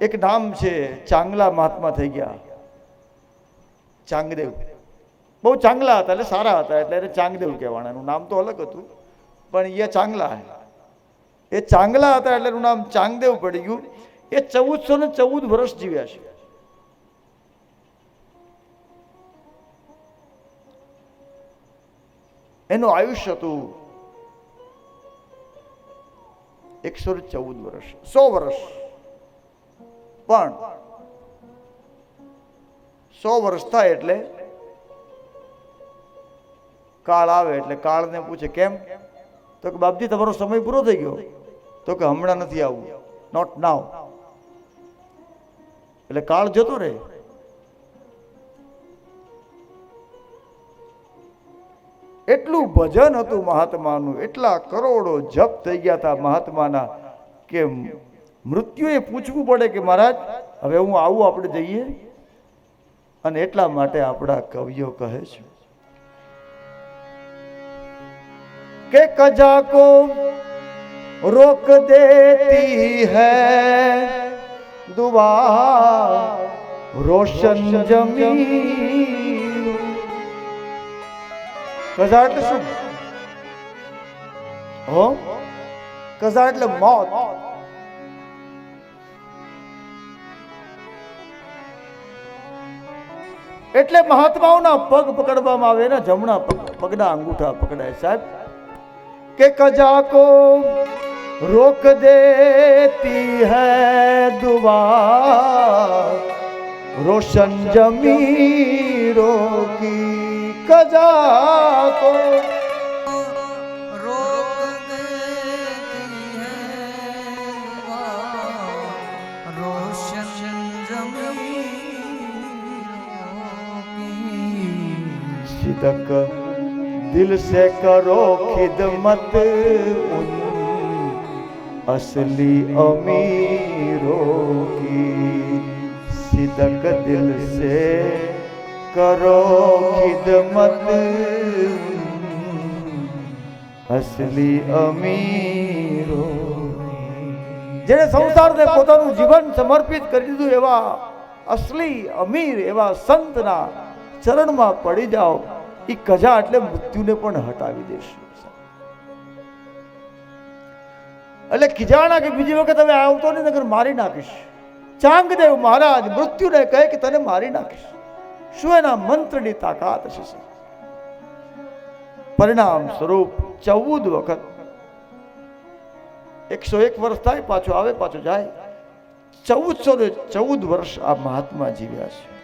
એક નામ છે, ચાંગલા મહાત્મા થઈ ગયા. ચાંગદેવ. બહુ ચાંગલા હતા એટલે સારા હતા, એટલે એને ચાંગદેવ કહેવાના. એનું નામ તો અલગ હતું, પણ એ ચાંગલા એ ચાંગલા હતા એટલે એનું નામ ચાંગદેવ પડી ગયું. એ ચૌદસો ને ચૌદ વર્ષ જીવ્યા છે. એનું આયુષ્ય હતું એકસો ચૌદ વર્ષ, સો વર્ષ. પણ સો વર્ષ થાય એટલે કાળ આવે એટલે કાળને પૂછે, કેમ? તો કે, બાપજી, તમારો સમય પૂરો થઈ ગયો. તો કે, હમણાં નથી આવવું નોટ નાવ એટલે કાળ જતો રહે. એટલું ભજન હતું મહાત્માનું, એટલા કરોડો જપ થઈ ગયા હતા મહાત્માના, કે મૃત્યુએ પૂછવું પડે કે મહારાજ, હવે હું આવું આપણે જઈએ? અને એટલા માટે આપણા કવિઓ કહે છે. કે કજાકો રોક દેતી હૈ દુવા રોશન કઝા એટલે શું? હો? કઝા એટલે મોત. એટલે મહાત્માઓના પગ પકડવામાં આવે ને જમણા પગ પગના અંગૂઠા પકડાય સાહેબ. કે કજાકો રોક દેતી હૈ દુવા રોશન જમી રોકી કજાકો. રોશન જમી सिदक दिल से करो खिदमत उन असली अमीरों की सिदक दिल से करो खिदमत उन असली અમીરો જેણે સંસારને પોતાનું જીવન સમર્પિત કરી દીધું એવા અસલી અમીર એવા સંતના ચરણમાં પડી જાઓ એ કજા એટલે મૃત્યુને પણ હટાવી દેશે. એટલે ખીજાણા કે બીજી વખત હવે આવતો નહીં નગર મારી નાખીશ. ચાંગદેવ મહારાજ મૃત્યુને કહે કે તને મારી નાખીશ. શું એના મંત્રની તાકાત છે પરિણામ સ્વરૂપ ચૌદ વખત. એકસો એક વર્ષ થાય, પાછો આવે, પાછો જાય. ચૌદસો ને ચૌદ વર્ષ આ મહાત્મા જીવ્યા છે.